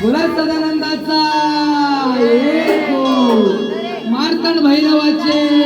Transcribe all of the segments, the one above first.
बोला सदानंदाचा एको भैरवाचे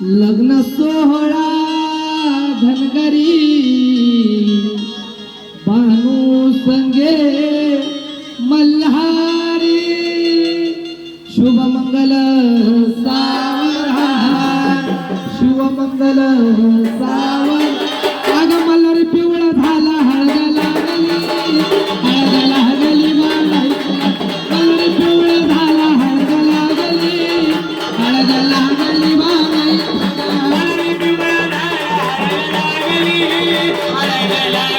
लग्न सोहळा धनगरी. बानू संगे لا لا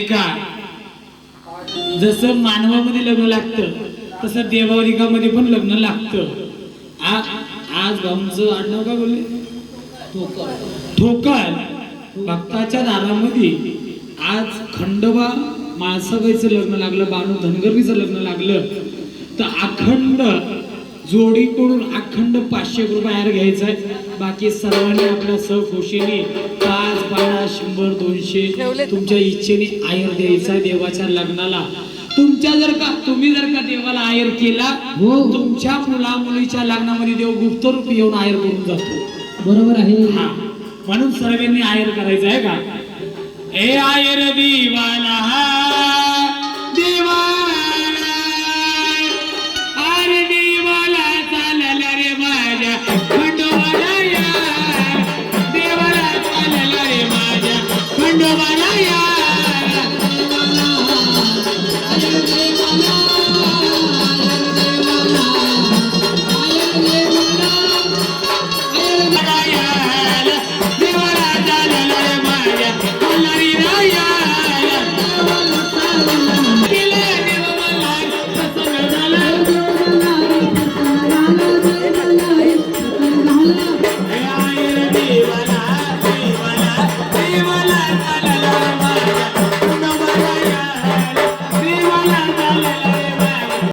ऐका जसं मानवामध्ये लग्न लागतं तसं देवावरिकामध्ये पण लग्न लागतं. आज भाऊंचं आडनाव का बोलले? ठोकर भक्ताच्या दारामध्ये आज खंडोबा माळसाबाईचं लग्न लागलं बानू धनगरीचं लग्न लागलं. तर अखंड जोडीकडून अखंड पाचशे रुपये आयर घ्यायचा आहे. बाकी सर्वांनी आपल्या सहखुशीने पाच पन्नास शंभर दोनशे तुमच्या इच्छेने आयर द्यायचा आहे देवाच्या लग्नाला. तुमच्या जर का तुम्ही जर का देवाला आयर केला हो. तुमच्या मुला मुलीच्या लग्नामध्ये देव गुप्त रूप येऊन आयर करून जातो. बरोबर आहे. हा. म्हणून सर्वांनी आयर करायचं आहे का? ए आयर दिवाला देवा